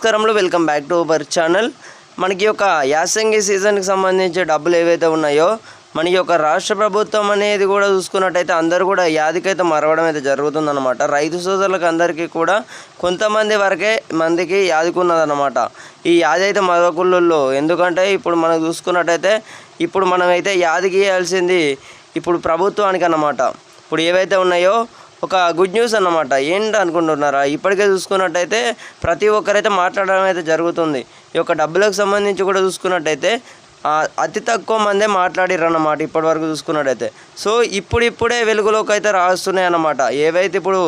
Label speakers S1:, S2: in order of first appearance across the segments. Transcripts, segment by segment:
S1: నమస్కారంలో welcome back to our channel మనకి యొక్క యాసంగి సీజన్కి సంబంధించి డబ్బులు ఏవైతే ఉన్నాయో మనకి యొక్క రాష్ట్ర ప్రభుత్వం అనేది కూడా చూసుకున్నట్టయితే అందరూ కూడా యాదికైతే మరవడం అయితే జరుగుతుందన్నమాట. రైతు సోదరులకు అందరికీ కూడా కొంతమంది వరకే మందికి యాదుకున్నదన్నమాట. ఈ యాది అయితే మరొకళ్ళు ఎందుకంటే ఇప్పుడు మనం చూసుకున్నట్టయితే ఇప్పుడు మనమైతే యాదికి ఇప్పుడు ప్రభుత్వానికి అన్నమాట ఇప్పుడు ఏవైతే ఉన్నాయో ఒక గుడ్ న్యూస్ అన్నమాట. ఏంటి అనుకుంటున్నారా? ఇప్పటికే చూసుకున్నట్టయితే ప్రతి ఒక్కరైతే మాట్లాడడం అయితే జరుగుతుంది. ఈ యొక్క డబ్బులకు సంబంధించి కూడా చూసుకున్నట్టయితే అతి తక్కువ మందే మాట్లాడిర్రు అన్నమాట ఇప్పటి వరకు చూసుకున్నట్టయితే. సో ఇప్పుడిప్పుడే వెలుగులోకి అయితే రాస్తున్నాయి అన్నమాట. ఏవైతే ఇప్పుడు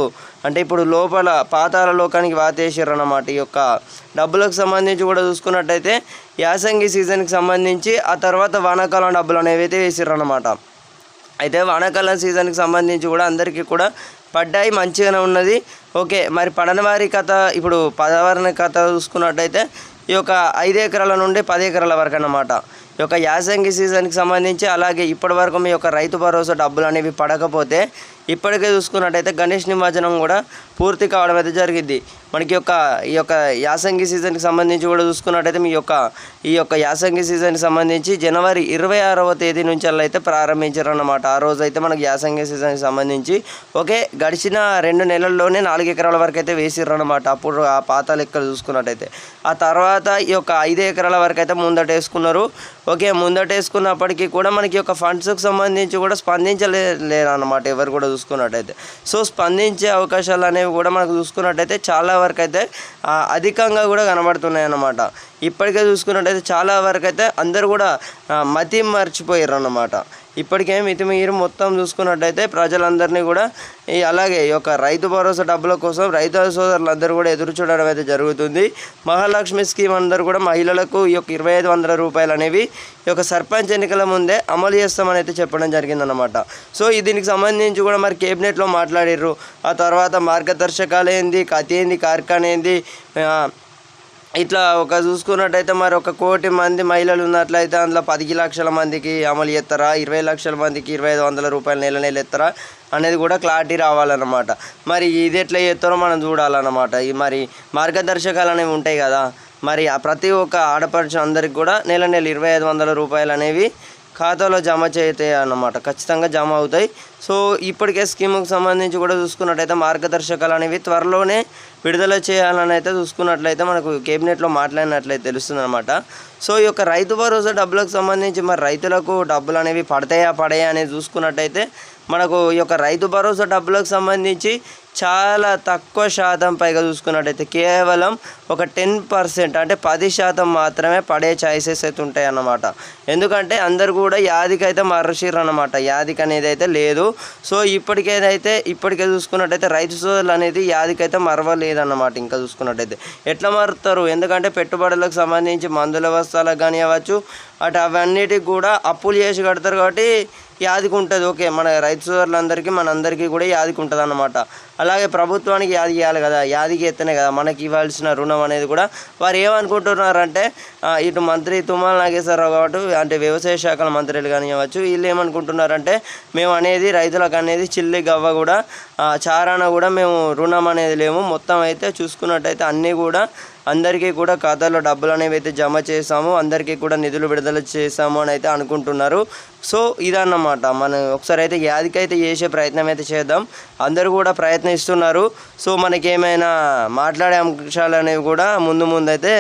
S1: అంటే ఇప్పుడు లోపల పాతాల లోకానికి వాతేసారు అన్నమాట ఈ యొక్క డబ్బులకు సంబంధించి కూడా చూసుకున్నట్టయితే యాసంగి సీజన్కి సంబంధించి ఆ తర్వాత వానాకాలం డబ్బులు అనేవి అయితే వేసారు అన్నమాట అయితే వానాకాలం సీజన్కి సంబంధించి కూడా అందరికీ కూడా పడ్డాయి మంచిగానే ఉన్నది. ఓకే మరి పడని వారి కథ ఇప్పుడు పదవరణ కథ చూసుకున్నట్టయితే ఈ యొక్క ఐదు ఎకరాల నుండి పది ఎకరాల వరకు అన్నమాట. ఈ యొక్క యాసంగి సీజన్కి సంబంధించి అలాగే ఇప్పటి వరకు మీ యొక్క రైతు భరోసా డబ్బులు అనేవి పడకపోతే ఇప్పటికే చూసుకున్నట్టయితే గణేష్ నిమజ్జనం కూడా పూర్తి కావడం అయితే జరిగింది. మనకి యొక్క ఈ యొక్క యాసంగి సీజన్కి సంబంధించి కూడా చూసుకున్నట్టయితే మీ యొక్క ఈ యొక్క యాసంగి సీజన్కి సంబంధించి జనవరి ఇరవై ఆరవ తేదీ నుంచి అలా అయితే ప్రారంభించారన్నమాట. ఆ రోజు అయితే మనకి యాసంగి సీజన్కి సంబంధించి ఓకే గడిచిన రెండు నెలల్లోనే నాలుగు ఎకరాల వరకు అయితే వేసిర్రు అనమాట అప్పుడు ఆ పాత లెక్కలు చూసుకున్నట్టయితే. ఆ తర్వాత ఈ యొక్క ఐదు ఎకరాల వరకు అయితే ముందట వేసుకున్నారు ఓకే ముందట వేసుకున్నప్పటికీ కూడా మనకి యొక్క ఫండ్స్కి సంబంధించి కూడా స్పందించలే లేరన్నమాట. ఎవరు కూడా చూసుకున్నట్టయితే. సో స్పందించే అవకాశాలు అనేవి కూడా మనకు చూసుకున్నట్టయితే చాలా వరకు అయితే అధికంగా కూడా కనబడుతున్నాయి అన్నమాట ఇప్పటికే చూసుకున్నట్టయితే చాలా వరకు అయితే అందరూ కూడా మతి మర్చిపోయారు అన్నమాట ఇప్పటికే మితిమీరు మొత్తం చూసుకున్నట్టయితే ప్రజలందరినీ కూడా అలాగే ఈ యొక్క రైతు భరోసా డబ్బుల కోసం రైతు సోదరులందరూ కూడా ఎదురు చూడడం అయితే జరుగుతుంది. మహాలక్ష్మి స్కీమ్ అందరూ కూడా మహిళలకు ఈ యొక్క ఇరవై ఐదు వందల రూపాయలు అనేవి ఈ యొక్క సర్పంచ్ ఎన్నికల ముందే అమలు చేస్తామని అయితే చెప్పడం జరిగిందన్నమాట. సో దీనికి సంబంధించి కూడా మరి కేబినెట్లో మాట్లాడిర్రు. ఆ తర్వాత మార్గదర్శకాలు ఏంది కథ ఏంది కార్ఖాన ఏంది ఇట్లా ఒక చూసుకున్నట్టయితే మరి ఒక కోటి మంది మహిళలు ఉన్నట్లయితే అందులో పది లక్షల మందికి అమలు చేస్తారా? ఇరవై లక్షల మందికి ఇరవై ఐదు వందల రూపాయలు నెల నెల ఎత్తారా? అనేది కూడా క్లారిటీ రావాలన్నమాట. మరి ఇది ఎట్లా చేస్తారో మనం చూడాలన్నమాట. ఈ మరి మార్గదర్శకాలు అనేవి ఉంటాయి కదా. మరి ఆ ప్రతి ఒక్క ఆడపడుచు అందరికి కూడా నెల నెల ఇరవై ఐదు వందల రూపాయలు అనేవి ఖాతాలో జమ చేతాయి అన్నమాట. ఖచ్చితంగా జమ అవుతాయి. సో ఇప్పటికే స్కీముకు సంబంధించి కూడా చూసుకున్నట్టయితే మార్గదర్శకాలు అనేవి త్వరలోనే విడుదల చేయాలని అయితే చూసుకున్నట్లయితే మనకు కేబినెట్లో మాట్లాడినట్లయితే తెలుస్తుంది అనమాట సో ఈ యొక్క రైతు భరోసా డబ్బులకు సంబంధించి మరి రైతులకు డబ్బులు అనేవి పడతాయా పడయా అనేది చూసుకున్నట్టయితే మనకు ఈ యొక్క రైతు భరోసా డబ్బులకు సంబంధించి చాలా తక్కువ శాతం పైగా చూసుకున్నట్టయితే కేవలం ఒక టెన్ పర్సెంట్ అంటే పది శాతం మాత్రమే పడే ఛాయిసెస్ అయితే ఉంటాయి అన్నమాట ఎందుకంటే అందరు కూడా యాదికైతే మరచిర్రు అనమాట యాదిక అనేది అయితే లేదు. సో ఇప్పటికేదైతే ఇప్పటికే చూసుకున్నట్టయితే రైతు సోదరులు అనేది యాదికైతే లేదన్నమాట ఇంకా చూసుకున్నట్టయితే. ఎట్లా మారుతారు? ఎందుకంటే పెట్టుబడులకు సంబంధించి మందుల వస్తాలకు కానీ అవ్వచ్చు అటు అవన్నిటికి కూడా అప్పులు చేసి కడతారు కాబట్టి యాదికి ఉంటుంది. ఓకే మన రైతు సోదరులందరికీ మనందరికీ కూడా యాదికి ఉంటుంది అన్నమాట అలాగే ప్రభుత్వానికి యాది ఇవ్వాలి కదా యాదికి ఎత్తనే కదా మనకి ఇవ్వాల్సిన రుణం అనేది కూడా వారు ఏమనుకుంటున్నారంటే ఇటు మంత్రి తుమ్మల నాగేశ్వరరావు కాబట్టి అంటే వ్యవసాయ శాఖల మంత్రులు కానివ్వచ్చు వీళ్ళు ఏమనుకుంటున్నారంటే మేము అనేది రైతులకు అనేది చిల్లి గవ్వ కూడా చారాన కూడా మేము రుణం అనేది లేము. మొత్తం అయితే చూసుకున్నట్టయితే అన్నీ కూడా అందరికీ కూడా ఖాతాలో డబ్బులు అనేవి అయితే జమ చేసాము అందరికీ కూడా నిధులు విడుదల చేసాము అని అయితే అనుకుంటున్నారు. సో ఇదన్నమాట. మనం ఒకసారి అయితే యాదికైతే చేసే ప్రయత్నం అయితే చేద్దాం. అందరూ కూడా ప్రయత్నిస్తున్నారు. సో మనకి ఏమైనా మాట్లాడే అంశాలు అనేవి కూడా ముందు ముందు అయితే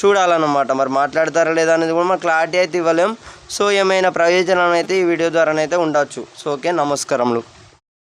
S1: చూడాలన్నమాట. మరి మాట్లాడతారా లేదా అనేది కూడా మనం క్లారిటీ అయితే ఇవ్వలేం. సో ఏమైనా ప్రయోజనం అయితే ఈ వీడియో ద్వారానైతే ఉండొచ్చు. సో ఓకే నమస్కారములు.